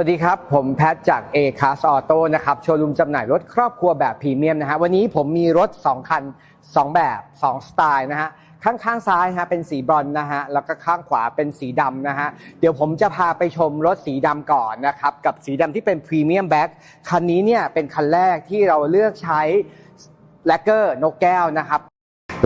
วัสดีครับ ผมแพทจาก A Class Auto นะครับ โชว์รูมจำหน่ายรถครอบครัวแบบพรีเมียมนะฮะ วันนี้ผมมีรถ 2 คัน 2 แบบ 2 สไตล์นะฮะ ข้างข้างซ้ายฮะเป็นสีบรอนนะฮะ แล้วก็ข้างขวาเป็นสีดำนะฮะ เดี๋ยวผมจะพาไปชมรถสีดำก่อนนะครับ กับสีดำที่เป็นพรีเมียมแบ็คคันนี้เนี่ยเป็นคันแรกที่เราเลือกใช้แลกเกอร์นกแก้วนะครับ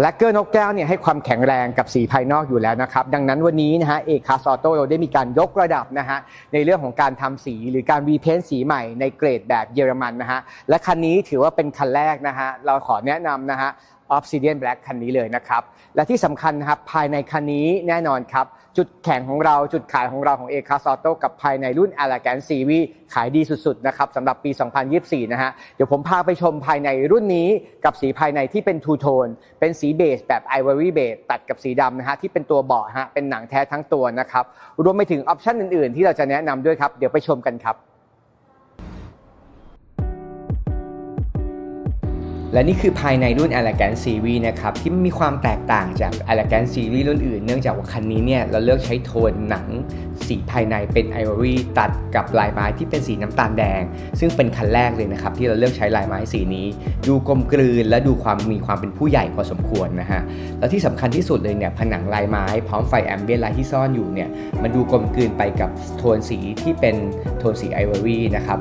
แลกเกอร์นกแก้วเนี่ยให้ความแข็งแรงกับสีภายนอกอยู่แล้วนะครับ ดังนั้นวันนี้นะฮะเอกคาซอโตเราได้มีการยกระดับนะฮะในเรื่องของการทำสีหรือการรีเพนต์สีใหม่ในเกรดแบบเยอรมันนะฮะและคันนี้ถือว่าเป็นคันแรกนะฮะเราขอแนะนำนะฮะ Obsidian Black คันนี้เลยนะครับ และที่สำคัญนะครับภายในคันนี้แน่นอนครับ จุดแข็งของเราจุดขายของเราของ a c a s Auto กับภายในรุ่น a l a g a n Series ขายดีสุดๆนะครับสำหรับปี 2024 นะฮะ เดี๋ยวผมพาไปชมภายในรุ่นนี้กับสีภายในที่เป็นทูโทนเป็นสีเบจแบบ Ivory Beige ตัดกับสีดำนะฮะที่เป็นตัวเบาะฮะเป็นหนังแท้ทั้งตัวนะครับรวมไปถึงออปชันอื่นๆ ที่เราจะแนะนำด้วยครับเดี๋ยวไปชมกันครับ และนี่คือภายในรุ่น Elegant Series นะครับที่มีความแตกต่างจาก Elegant Series รุ่นอื่น เนื่องจากว่าคันนี้เนี่ยเราเลือกใช้โทนหนังสีภายในเป็น Ivory ตัดกับลายไม้ที่เป็นสีน้ำตาลแดง ซึ่งเป็นคันแรกเลยนะครับที่เราเลือกใช้ลายไม้สีนี้ ดูกลมกลืนและดูความมีความเป็นผู้ใหญ่พอสมควรนะฮะแล้วที่สำคัญที่สุดเลยเนี่ยผนังลายไม้พร้อมไฟแอมเบียนไลท์ที่ซ่อนอยู่เนี่ยมันดูกลมกลืนไปกับโทนสีที่เป็นโทนสีไอวอรี่นะครับ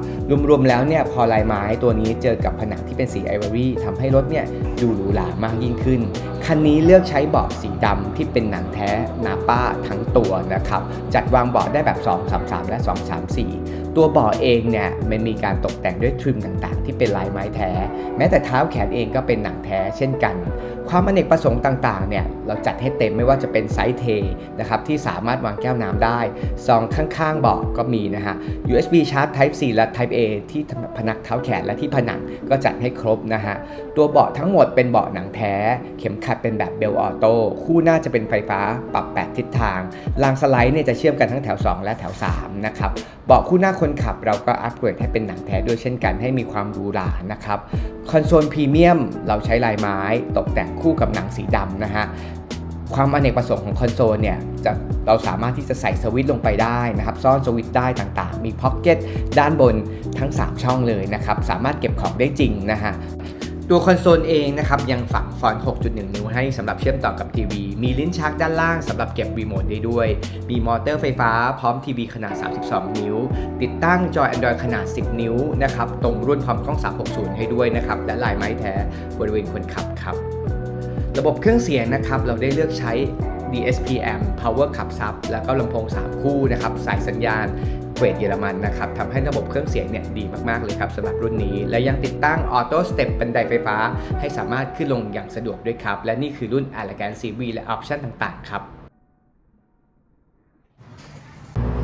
รวมๆแล้วเนี่ยพอลายไม้ตัวนี้เจอกับผนังที่เป็นสีไอวอรี่ทำให้รถเนี่ยดูหรูหรามากยิ่งขึ้น คันนี้เลือกใช้เบาะสีดำที่เป็นหนังแท้นาป้าทั้งตัวนะครับ จัดวางเบาะได้แบบ 2 3 3 และ 2 3 4ตัวเบาะเองเนี่ยมันมีการตกแต่งด้วยทริมต่างๆ ที่เป็นลายไม้แท้ แม้แต่เท้าแขนเองก็เป็นหนังแท้เช่นกัน ความอเนกประสงค์ต่างๆเนี่ยเราจัดให้เต็มไม่ว่าจะเป็นไซส์เทนะครับที่สามารถวางแก้วน้ำได้ซองข้างๆเบาะก็มีนะฮะ USB Charge Type C และ Type A ที่พนักเท้าแขนและที่ผนังก็จัดให้ครบนะฮะ ตัวเบาะทั้งหมดเป็นเบาะหนังแท้ เข็มขัดเป็นแบบเบลออโต้คู่หน้าจะเป็นไฟฟ้าปรับ 8 ทิศทางรางสไลด์เนี่ยจะเชื่อมกันทั้งแถว 2 และแถว 3 นะครับ เบาะคู่หน้าคนขับเราก็อัปเกรดให้เป็นหนังแท้ด้วยเช่นกันให้มีความหรูหรานะครับคอนโซลพรีเมียมเราใช้ลายไม้ตกแต่งคู่กับหนังสีดำนะฮะความอเนกประสงค์ของคอนโซลเนี่ยจะเราสามารถที่จะใส่สวิตช์ลงไปได้นะครับ ซ่อนสวิตช์ได้ต่างๆ มีพ็อกเก็ตด้านบนทั้ง 3 ช่องเลยนะครับ สามารถเก็บของได้จริงนะฮะ ตัวคอนโซลเองนะครับยังฝังฟอนต์ 6.1 นิ้วให้สำหรับเชื่อมต่อกับทีวี มีลิ้นชักด้านล่างสำหรับเก็บรีโมทได้ด้วย มีมอเตอร์ไฟฟ้าพร้อมทีวีขนาด 32 นิ้ว ติดตั้งจอ Android ขนาด 10 นิ้วนะครับตรงรุ่นพร้อมกล้อง 360 ให้ด้วยนะครับและลายไม้แท้บริเวณคนขับครับ ระบบเครื่องเสียงนะครับเราได้เลือกใช้ DSPM Power ขับซับแล้วก็ลำโพง 3 คู่นะครับสายสัญญาณ เกรดเยอรมันนะครับทำให้ระบบเครื่องเสียงเนี่ยดีมาก ๆ เลยครับสำหรับรุ่นนี้ และยังติดตั้งออโต้สเต็ปบันไดไฟฟ้า ให้สามารถขึ้นลงอย่างสะดวกด้วยครับ และนี่คือรุ่น e l e g a n c ซ CV และออปชั่นต่าง ๆ ครับ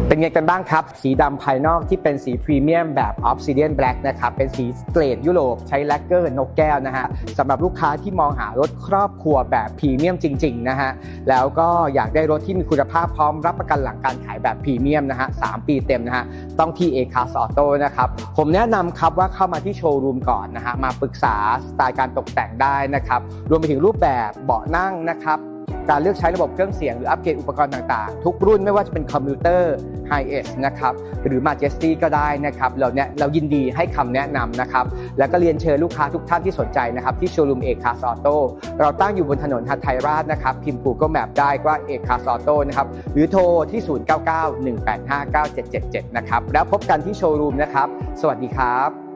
เป็นไงกันบ้างครับ สีดำภายนอกที่เป็นสีพรีเมียมแบบ Obsidian Black นะครับ เป็นสีเกรดยุโรปใช้แลกเกอร์นกแก้วนะฮะสำหรับลูกค้าที่มองหารถครอบครัวแบบพรีเมียมจริง ๆ นะฮะ แล้วก็อยากได้รถที่มีคุณภาพพร้อมรับประกันหลังการขายแบบพรีเมียมนะฮะ3ปีเต็มนะฮะ ต้องที่ A Class Auto นะครับ ผมแนะนำครับว่าเข้ามาที่โชว์รูมก่อนนะฮะ มาปรึกษาสไตล์การตกแต่งได้นะครับ รวมไปถึงรูปแบบเบาะนั่งนะครับ การเลือกใช้ระบบเครื่องเสียงหรืออัปเกรดอุปกรณ์ต่างๆ ทุกรุ่นไม่ว่าจะเป็นคอมพิวเตอร์ High End นะครับหรือ Majesty ก็ได้นะครับเราเนี่ยเรายินดีให้คำแนะนำนะครับแล้วก็เรียนเชิญลูกค้าทุกท่านที่สนใจนะครับที่โชว์รูมเอกคาสออโต้เราตั้งอยู่บนถนนฮัทไทยราชนะครับพิมพ์ Google Map ได้ว่าเอกคาสออโต้นะครับหรือโทรที่ 0991859777 นะครับแล้วพบกันที่โชว์รูมนะครับ สวัสดีครับ